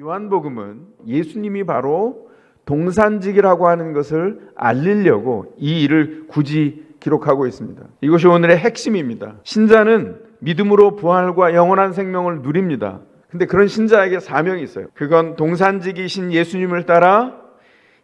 요한복음은 예수님이 바로 동산직이라고 하는 것을 알리려고 이 일을 굳이 기록하고 있습니다. 이것이 오늘의 핵심입니다. 신자는 믿음으로 부활과 영원한 생명을 누립니다. 근데 그런 신자에게 사명이 있어요. 그건 동산직이신 예수님을 따라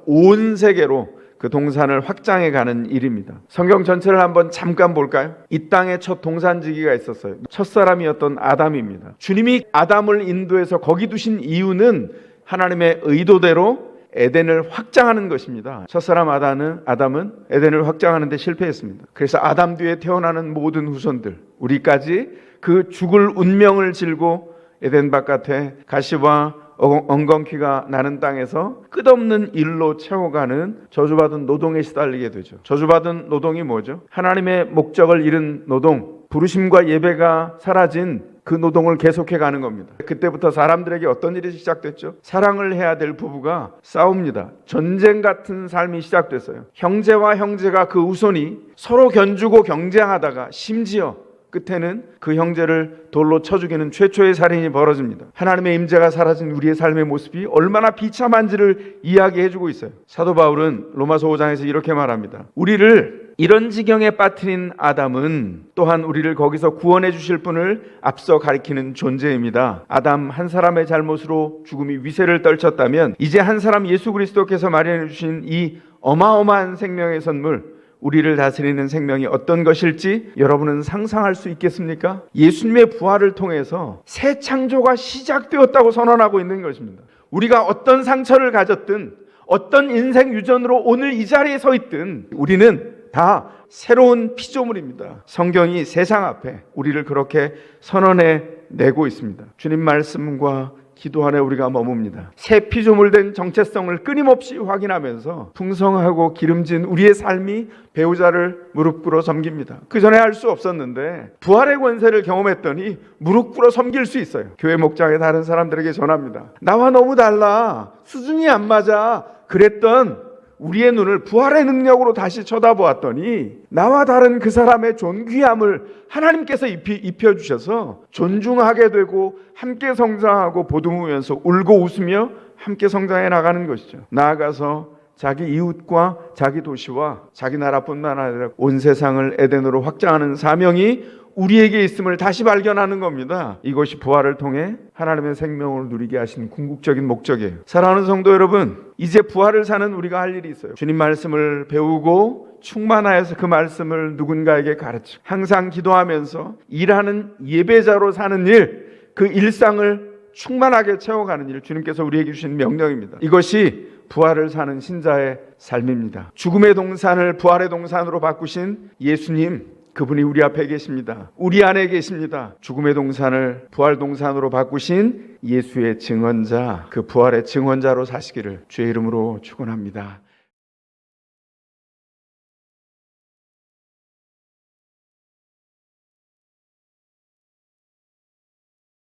온 세계로 그 동산을 확장해 가는 일입니다. 성경 전체를 한번 잠깐 볼까요? 이 땅에 첫 동산지기가 있었어요. 첫 사람이었던 아담입니다. 주님이 아담을 인도해서 거기 두신 이유는 하나님의 의도대로 에덴을 확장하는 것입니다. 첫사람 아담은 아담은 에덴을 확장하는 데 실패했습니다. 그래서 아담 뒤에 태어나는 모든 후손들 우리까지 그 죽을 운명을 질고 에덴 바깥에 가시와 엉- 엉겅퀴가 나는 땅에서 끝없는 일로 채워가는 저주받은 노동에 시달리게 되죠. 저주받은 노동이 뭐죠? 하나님의 목적을 잃은 노동, 부르심과 예배가 사라진 그 노동을 계속해 가는 겁니다. 그때부터 사람들에게 어떤 일이 시작됐죠? 사랑을 해야 될 부부가 싸웁니다. 전쟁 같은 삶이 시작됐어요. 형제와 형제가 그 우선이 서로 견주고 경쟁하다가 심지어 끝에는 그 형제를 돌로 쳐 죽이는 최초의 살인이 벌어집니다. 하나님의 임재가 사라진 우리의 삶의 모습이 얼마나 비참한지를 이야기해 주고 있어요. 사도 바울은 로마서 5장에서 이렇게 말합니다. 우리를 이런 지경에 빠뜨린 아담은 또한 우리를 거기서 구원해 주실 분을 앞서 가리키는 존재입니다. 아담 한 사람의 잘못으로 죽음이 위세를 떨쳤다면 이제 한 사람 예수 그리스도께서 마련해 주신 이 어마어마한 생명의 선물 우리를 다스리는 생명이 어떤 것일지 여러분은 상상할 수 있겠습니까? 예수님의 부활을 통해서 새 창조가 시작되었다고 선언하고 있는 것입니다. 우리가 어떤 상처를 가졌든 어떤 인생 유전으로 오늘 이 자리에 서 있든 우리는 다 새로운 피조물입니다. 성경이 세상 앞에 우리를 그렇게 선언해 내고 있습니다. 주님 말씀과 기도 안에 우리가 머뭅니다. 새 피조물 된 정체성을 끊임없이 확인하면서 풍성하고 기름진 우리의 삶이 배우자를 무릎 꿇어 섬깁니다. 그 전에 할 수 없었는데 부활의 권세를 경험했더니 무릎 꿇어 섬길 수 있어요. 교회 목장에 다른 사람들에게 전합니다. 나와 너무 달라. 수준이 안 맞아. 그랬던 우리의 눈을 부활의 능력으로 다시 쳐다보았더니 나와 다른 그 사람의 존귀함을 하나님께서 입히, 입혀 주셔서 존중하게 되고 함께 성장하고 보듬으면서 울고 웃으며 함께 성장해 나가는 것이죠. 나아가서 자기 이웃과 자기 도시와 자기 나라뿐만 아니라 온 세상을 에덴으로 확장하는 사명이 우리에게 있음을 다시 발견하는 겁니다. 이것이 부활을 통해 하나님의 생명을 누리게 하신 궁극적인 목적이에요. 사랑하는 성도 여러분, 이제 부활을 사는 우리가 할 일이 있어요. 주님 말씀을 배우고 충만하여서 그 말씀을 누군가에게 가르쳐 항상 기도하면서 일하는 예배자로 사는 일, 그 일상을 충만하게 채워가는 일 주님께서 우리에게 주신 명령입니다. 이것이 부활을 사는 신자의 삶입니다. 죽음의 동산을 부활의 동산으로 바꾸신 예수님 그분이 우리 앞에 계십니다. 우리 안에 계십니다. 죽음의 동산을 부활 동산으로 바꾸신 예수의 증언자, 그 부활의 증언자로 사시기를 주의 이름으로 축원합니다.